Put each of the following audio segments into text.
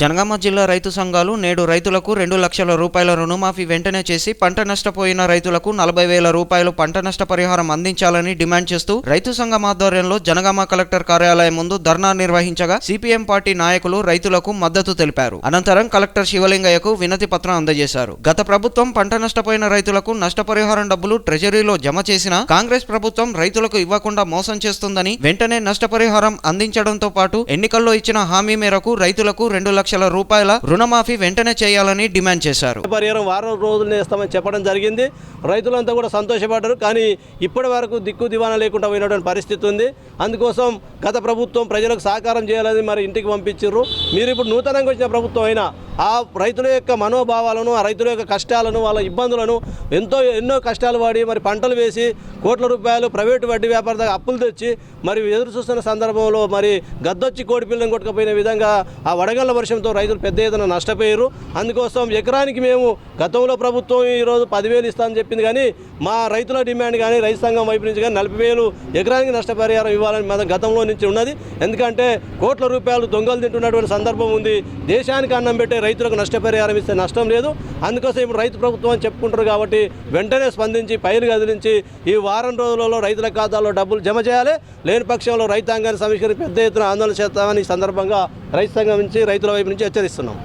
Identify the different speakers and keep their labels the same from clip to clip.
Speaker 1: జనగామ జిల్లా రైతు సంఘాలు నేడు రైతులకు రెండు లక్షల రూపాయల రుణమాఫీ వెంటనే చేసి పంట నష్టపోయిన రైతులకు నలభై వేల రూపాయలు పంట నష్ట పరిహారం అందించాలని డిమాండ్ చేస్తూ రైతు సంఘం ఆధ్వర్యంలో జనగామ కలెక్టర్ కార్యాలయం ముందు ధర్నా నిర్వహించగా సిపిఎం పార్టీ నాయకులు రైతులకు మద్దతు తెలిపారు. అనంతరం కలెక్టర్ శివలింగయ్యకు వినతి పత్రం అందజేశారు. గత ప్రభుత్వం పంట నష్టపోయిన రైతులకు నష్టపరిహారం డబ్బులు ట్రెజరీలో జమ చేసినా కాంగ్రెస్ ప్రభుత్వం రైతులకు ఇవ్వకుండా మోసం చేస్తుందని వెంటనే నష్టపరిహారం అందించడంతో పాటు ఎన్నికల్లో ఇచ్చిన హామీ మేరకు రైతులకు రెండు లక్షల లక్షల రూపాయల రుణమాఫీ వెంటనే చేయాలని డిమాండ్ చేశారు.
Speaker 2: పరిహారం వారం రోజులు ఇస్తామని చెప్పడం జరిగింది. రైతులంతా కూడా సంతోషపడ్డారు. కానీ ఇప్పటి వరకు దిక్కు దివానా లేకుండా పోయినటువంటి పరిస్థితి ఉంది. అందుకోసం గత ప్రభుత్వం ప్రజలకు సహకారం చేయాలని మరి ఇంటికి పంపించారు మీరు ఇప్పుడు నూతనంగా వచ్చిన ప్రభుత్వం అయినా ఆ రైతుల యొక్క మనోభావాలను ఆ రైతుల యొక్క కష్టాలను వాళ్ళ ఇబ్బందులను ఎంతో ఎన్నో కష్టాలు పడి మరి పంటలు వేసి కోట్ల రూపాయలు ప్రైవేటు వడ్డీ వ్యాపార అప్పులు తెచ్చి మరి ఎదురు చూస్తున్న సందర్భంలో మరి గద్దొచ్చి కోడి పిల్లని కొట్టుకుపోయిన విధంగా ఆ వడగళ్ళ వర్షంతో రైతులు పెద్ద ఎత్తున నష్టపోయారు. అందుకోసం ఎకరానికి మేము గతంలో ప్రభుత్వం ఈరోజు పదివేలు ఇస్తామని చెప్పింది కానీ మా రైతుల డిమాండ్ కానీ రైతు సంఘం వైపు నుంచి కానీ నలభై వేలు ఎకరానికి నష్టపరిహారం ఇవ్వాలని మన గతంలో నుంచి ఉన్నది. ఎందుకంటే కోట్ల రూపాయలు దొంగలు తింటున్నటువంటి సందర్భం ఉంది. దేశానికి అన్నం పెట్టే రైతులకు నష్టపరిహారం ఇస్తే నష్టం లేదు. అందుకోసం ఇప్పుడు రైతు ప్రభుత్వం అని చెప్పుకుంటారు కాబట్టి వెంటనే స్పందించి పైరు కదిలించి ఈ వారం రోజులలో రైతుల ఖాతాలో డబ్బులు జమ చేయాలి. లేని పక్షంలో రైతాంగాన్ని సమీకరించి పెద్ద ఎత్తున ఆందోళన చేస్తామని ఈ సందర్భంగా రైతు సంఘం నుంచి రైతుల వైపు నుంచి హెచ్చరిస్తున్నాం.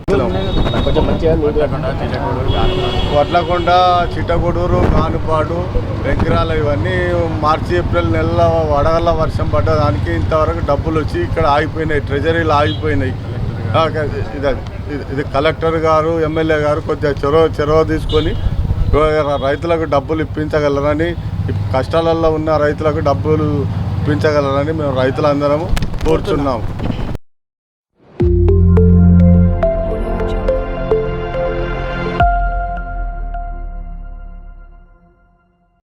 Speaker 3: వడ్లకొండ చిట్టగూడూరు కానుపాడు వెంకిరాల ఇవన్నీ మార్చి ఏప్రిల్ నెలలో వడగల్ల వర్షం పడ్డదానికి ఇంతవరకు డబ్బులు వచ్చి ఇక్కడ ఆగిపోయినాయి. ట్రెజరీలు ఆగిపోయినాయి. ఇది ఇది- ఇది కలెక్టర్ గారు ఎమ్మెల్యే గారు కొద్దిగా చొరవ చొరవ తీసుకొని రైతులకు డబ్బులు ఇప్పించగలరని కష్టాలలో ఉన్న రైతులకు డబ్బులు ఇప్పించగలరని మేము రైతులందరము కోరుచున్నాము